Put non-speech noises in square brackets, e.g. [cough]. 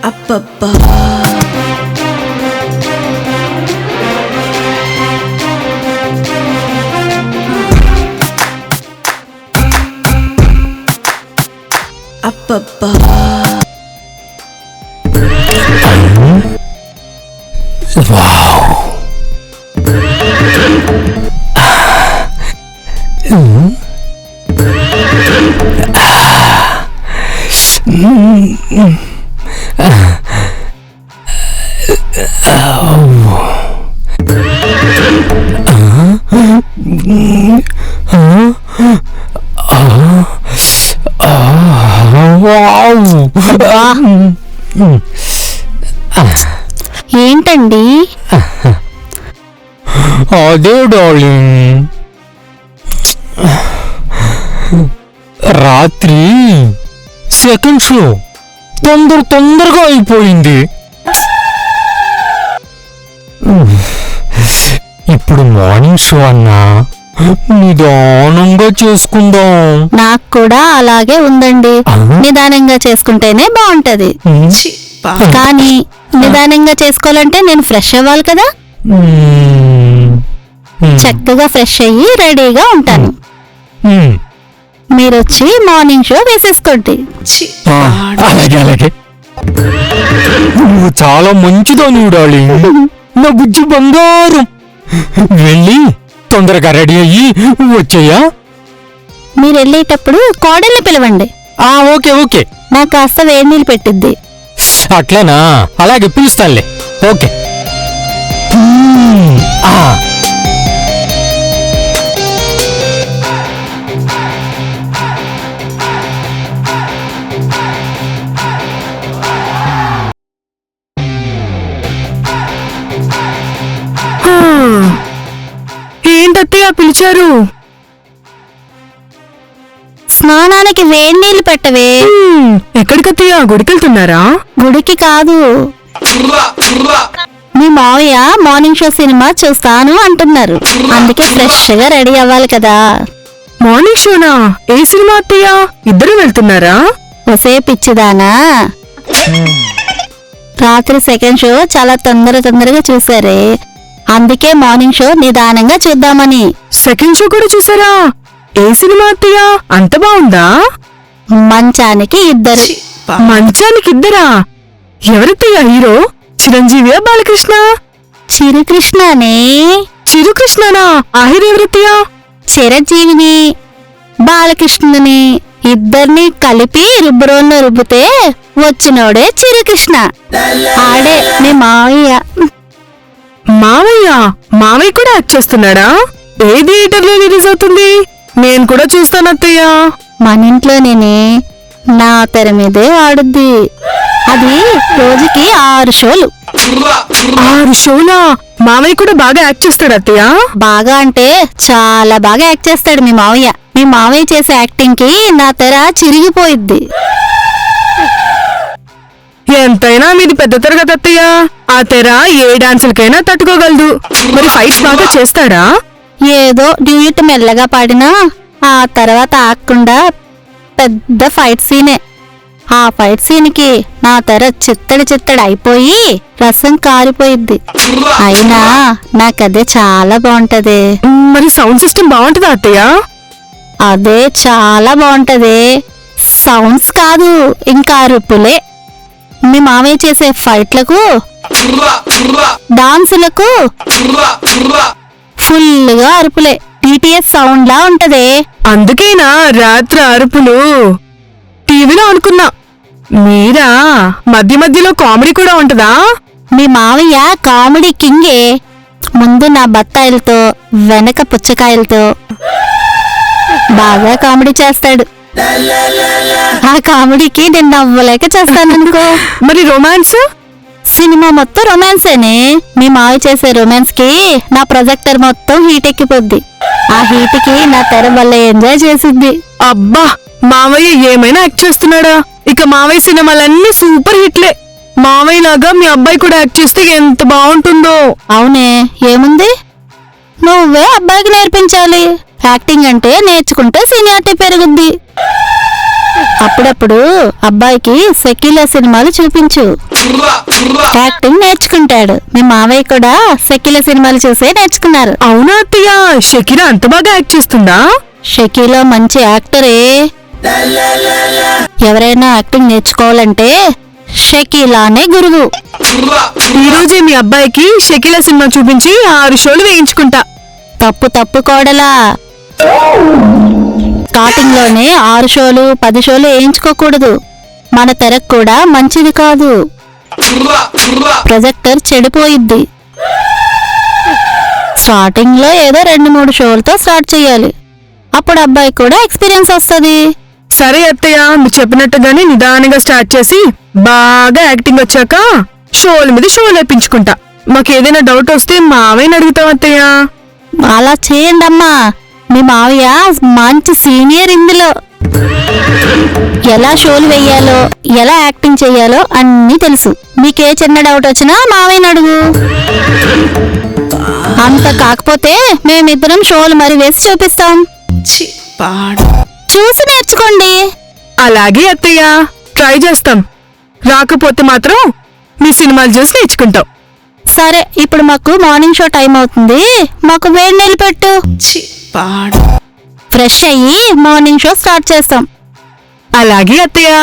Apa apa? Wow. Hmm. hmm. ఏంటండి? అదే darling. రాత్రి సెకండ్ షో తొందర తొందరగా అయిపోయింది. ఇప్పుడు మార్నింగ్ షో అన్నా. నిదానంగా చేసుకుందాం. నాకు కూడా అలాగే ఉందండి? నిదానంగా చేసుకుంటేనే బాగుంటది. కానీ నిదానంగా చేసుకోవాలంటే నేను ఫ్రెష్ అవ్వాలి కదా. చక్కగా ఫ్రెష్ అయ్యి రెడీగా ఉంటాను. మీరు వచ్చి మార్నింగ్ షో వేసేసుకోండి. ఆ, అలాగే అలాగే. నువ్వు చాలా మంచిదాని డార్లింగ్ [laughs] నా బుజ్జి బంగారం. వెళ్ళి తొందరగా రెడీ అయ్యి వచ్చేయా? మీరు వెళ్ళేటప్పుడు కోడల్ని పిలవండి. ఆ ఓకే ఓకే. నాకు కాస్త వేడి నీళ్ళు పెట్టిద్ది. అట్లనా? అలాగే పిలుస్తానులే. ఓకే. మ్మ్. ఆ. ఏంటత్తయ్య పిలిచారు. స్నానానికి వేడి నీళ్ళు పెట్టవే. ఎక్కడికత్తయ్య గుడికెళ్తున్నారా? గుడికి కాదు. మీ మావయ్య మార్నింగ్ షో సినిమా చూస్తాను అంటున్నారు. అందుకే ఫ్రెష్గా రెడీ అవ్వాలి కదా. మార్నింగ్ షోనా? ఏ సినిమా అత్తయ్య? ఇద్దరు వెళ్తున్నారా? ఒసే పిచ్చిదానా. రాత్రి సెకండ్ షో చాలా తొందర తొందరగా చూసారే. అందుకే మార్నింగ్ షో నిదానంగా చూద్దామని. సెకండ్ షో కూడా చూసారా? ఏ సినిమా అత్తయ్య? అంత బాగుందా? మంచానికి ఇద్దరు. మంచానికి ఇద్దరా? ఎవరత్తయ్య హీరో? చిరంజీవియా బాలకృష్ణ? చిరుకృష్ణనే. చిరుకృష్ణనా? ఆ హీరో ఎవరత్తయ్య? చిరంజీవిని బాలకృష్ణుని ఇద్దరిని కలిపి రుబ్బురోల్లో రుబ్బితే వచ్చినోడే చిరుకృష్ణ. ఆడే మీ మావయ్య. మావయ్య మావయ్య కూడా యాక్ట్ చేస్తున్నాడా? ఏ థియేటర్లో రిలీజ్ అవుతుంది? నేను కూడా చూస్తాను అత్తయ్య. మన ఇంట్లోనే నా తెర మీదే ఆడుద్ది. అది రోజుకి ఆరు షోలు. ఆరు షోలా? మావయ్య కూడా బాగా యాక్ట్ చేస్తాడు అత్తయ్య? బాగా అంటే చాలా బాగా యాక్ట్ చేస్తాడు మీ మావయ్య. మీ మావయ్య చేసే యాక్టింగ్కి నా తెర చిరిగిపోయిద్ది. ఎంతైనా మీది పెద్ద తరగతి అత్తయ్య. ఆ తెర ఏ డాన్సులకైనా తట్టుకోగలదు. మరి ఫైట్స్ బాగా చేస్తాడా ఏదో డ్యూట్ మెల్లగా పాడినా ఆ తర్వాత ఆగకుండా పెద్ద ఫైట్ సీనే. ఆ ఫైట్ సీన్కి నా తెర చిత్తడి చిత్తడి అయిపోయి రసం కారిపోయిద్ది. అయినా నాకదే చాలా బాగుంటది. మరి సౌండ్ సిస్టమ్ బాగుంటుందా అత్తయ్య? అదే చాలా బాగుంటది. సౌండ్స్ కాదు ఇంకా అరుపులే మీ మామయ్య చేసే ఫైట్లకు డాన్సులకు ఫుల్గా అరుపులే. టీటీఎస్ సౌండ్ లా ఉంటదే. అందుకేనా రాత్రి అరుపులు? టీవీలో అనుకున్నా. మీరా? మధ్య మధ్యలో కామెడీ కూడా ఉంటదా? మీ మావయ్య కామెడీ కింగే. ముందు నా బత్తాయిలతో వెనక పుచ్చకాయలతో బాగా కామెడీ చేస్తాడు. ఆ కామెడీకి నేను నవ్వలేక చేస్తాననుకో. మరి రొమాన్స్ సినిమా మొత్తం రొమాన్సేనే మీ మావి చేసే రొమాన్స్కి నా ప్రొజెక్టర్ మొత్తం హీట్ ఎక్కిపోద్ది. ఆ హీట్కి నా తెర వల్ల ఎంజాయ్ చేసిద్ది. అబ్బా మావయ్య ఏమైనా యాక్ట్ చేస్తున్నాడా? ఇక మావయ్య సినిమాలన్నీ సూపర్ హిట్లే. మావయ్య లాగా మీ అబ్బాయి కూడా యాక్ట్ చేస్తే ఎంత బాగుంటుందో. అవునే ఏముంది? నువ్వే అబ్బాయికి నేర్పించాలి. యాక్టింగ్ అంటే నేర్చుకుంటే సీనియారిటీ పెరుగుద్ది. అప్పుడప్పుడు అబ్బాయికి సెక్యులర్ సినిమాలు చూపించు. యాక్టింగ్ నేర్చుకుంటాడు. మీ మావయ్య కూడా సెక్యులర్ సినిమాలు చూసే నేర్చుకున్నారు. అవునా అత్తయ్య? షకీరా అంత బాగా యాక్ట్ చేస్తుందా? షకీలో మంచి యాక్టరే. ఎవరైనా యాక్టింగ్ నేర్చుకోవాలంటే షకీలానే గురువు. ఈ రోజే మీ అబ్బాయికి షకీల సినిమా చూపించి ఆరు షోలు వేయించుకుంటా. తప్పు తప్పు కోడలా. స్టార్టింగ్లోనే ఆరు షోలు పది షోలు వేయించుకోకూడదు. మన తెరకు కూడా మంచిది కాదు. ప్రొజెక్టర్ చెడిపోయిద్ది. స్టార్టింగ్లో ఏదో రెండు మూడు షోలతో స్టార్ట్ చేయాలి. అప్పుడు అబ్బాయి కూడా ఎక్స్పీరియన్స్ వస్తుంది. సరే అత్తయ్య మీరు చెప్పినట్టుగానే నిదానంగా స్టార్ట్ చేసి బాగా యాక్టింగ్ వచ్చాక షోల మీద షోలు వేపించుకుంటా మాకు ఏదైనా డౌట్ వస్తే మావయ్యని అడుగుతాం అత్తయ్య. అలా చేయండి అమ్మా మీ మావయ్య మంచి సీనియర్ ఇందులో. ఎలా షోలు వెయ్యాలో ఎలా యాక్టింగ్ చెయ్యాలో అన్నీ తెలుసు. మీకే చిన్న డౌట్ వచ్చినా మావయ్యని అడుగు. అంత కాకపోతే మేమిద్దరం షోలు మరి వేసి చూపిస్తాం. చూసి నేర్చుకోండి. అలాగే అత్తయ్య ట్రై చేస్తాం. రాకపోతే మాత్రం మీ సినిమాలు చూసి నేర్చుకుంటాం. సరే ఇప్పుడు మాకు మార్నింగ్ షో టైం అవుతుంది. మాకు వేడి నీళ్ళు పెట్టు. ఫ్రెష్ అయ్యి మార్నింగ్ షో స్టార్ట్ చేస్తాం. అలాగే అత్తయ్య.